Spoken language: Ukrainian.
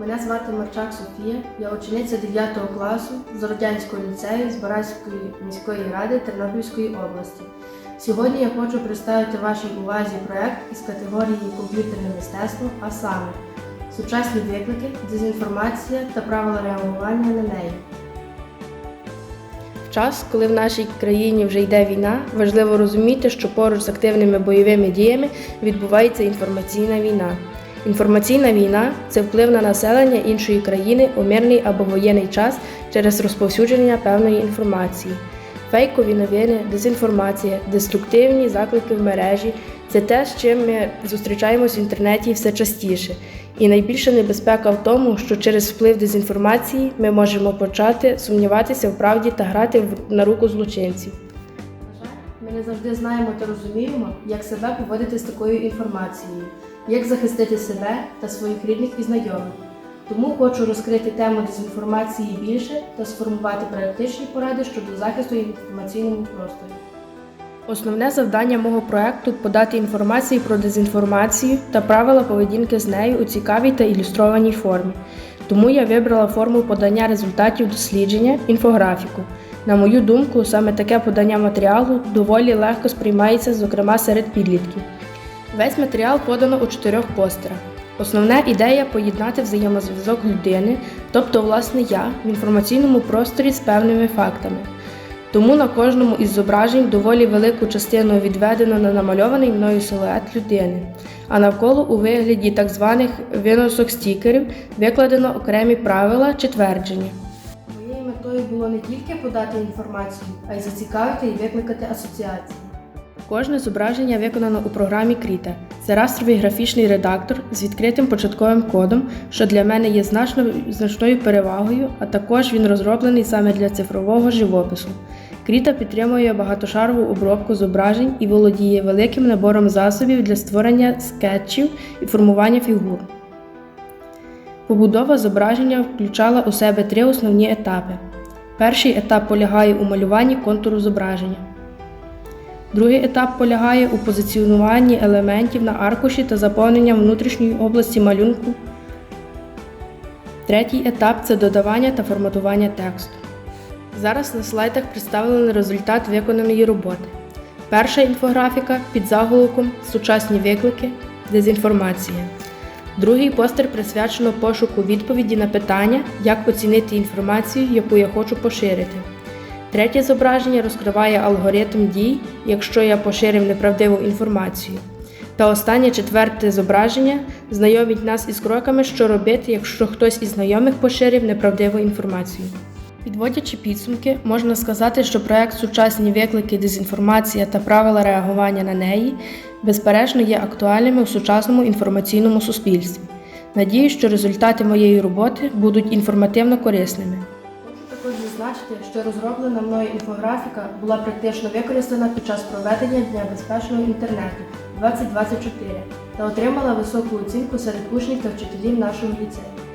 Мене звати Марчак Софія, я учениця 9 класу з Родянського ліцею Збаразької міської ради Тернопільської області. Сьогодні я хочу представити вашій увазі проект із категорії комп'ютерне мистецтво, а саме сучасні виклики, дезінформація та правила реагування на неї. В час, коли в нашій країні вже йде війна, важливо розуміти, що поруч з активними бойовими діями відбувається інформаційна війна. Інформаційна війна це вплив на населення іншої країни у мирний або воєнний час через розповсюдження певної інформації. Фейкові новини, дезінформація, деструктивні заклики в мережі це те, з чим ми зустрічаємось в інтернеті все частіше. І найбільша небезпека в тому, що через вплив дезінформації ми можемо почати сумніватися в правді та грати на руку злочинців. Ми не завжди знаємо та розуміємо, як себе поводити з такою інформацією, як захистити себе та своїх рідних і знайомих. Тому хочу розкрити тему дезінформації більше та сформувати практичні поради щодо захисту в інформаційному просторі. Основне завдання мого проекту подати інформацію про дезінформацію та правила поведінки з нею у цікавій та ілюстрованій формі. Тому я вибрала форму подання результатів дослідження інфографіку. На мою думку, саме таке подання матеріалу доволі легко сприймається, зокрема серед підлітків. Весь матеріал подано у чотирьох постерах. Основна ідея поєднати взаємозв'язок людини, тобто власне я, в інформаційному просторі з певними фактами. Тому на кожному із зображень доволі велику частину відведено на намальований мною силует людини, а навколо у вигляді так званих виносок стікерів викладено окремі правила чи твердження. Моєю метою було не тільки подати інформацію, а й зацікавити і викликати асоціації. Кожне зображення виконано у програмі Krita. Це растровий графічний редактор з відкритим початковим кодом, що для мене є значно, значною перевагою, а також він розроблений саме для цифрового живопису. Krita підтримує багатошарову обробку зображень і володіє великим набором засобів для створення скетчів і формування фігур. Побудова зображення включала у себе три основні етапи. Перший етап полягає у малюванні контуру зображення. Другий етап полягає у позиціонуванні елементів на аркуші та заповнення внутрішньої області малюнку. Третій етап це додавання та форматування тексту. Зараз на слайдах представлений результат виконаної роботи. Перша інфографіка під заголовком Сучасні виклики, дезінформація. Другий постер присвячено пошуку відповіді на питання, як оцінити інформацію, яку я хочу поширити. Третє зображення розкриває алгоритм дій, якщо я поширив неправдиву інформацію. Та останнє четверте зображення знайомить нас із кроками, що робити, якщо хтось із знайомих поширив неправдиву інформацію. Підводячи підсумки, можна сказати, що проект Сучасні виклики, дезінформація та правила реагування на неї безперечно є актуальними у сучасному інформаційному суспільстві. Надію, що результати моєї роботи будуть інформативно корисними. Зазначити, що розроблена мною інфографіка була практично використана під час проведення Дня безпечного інтернету 2024 та отримала високу оцінку серед учнів та вчителів нашого ліцею.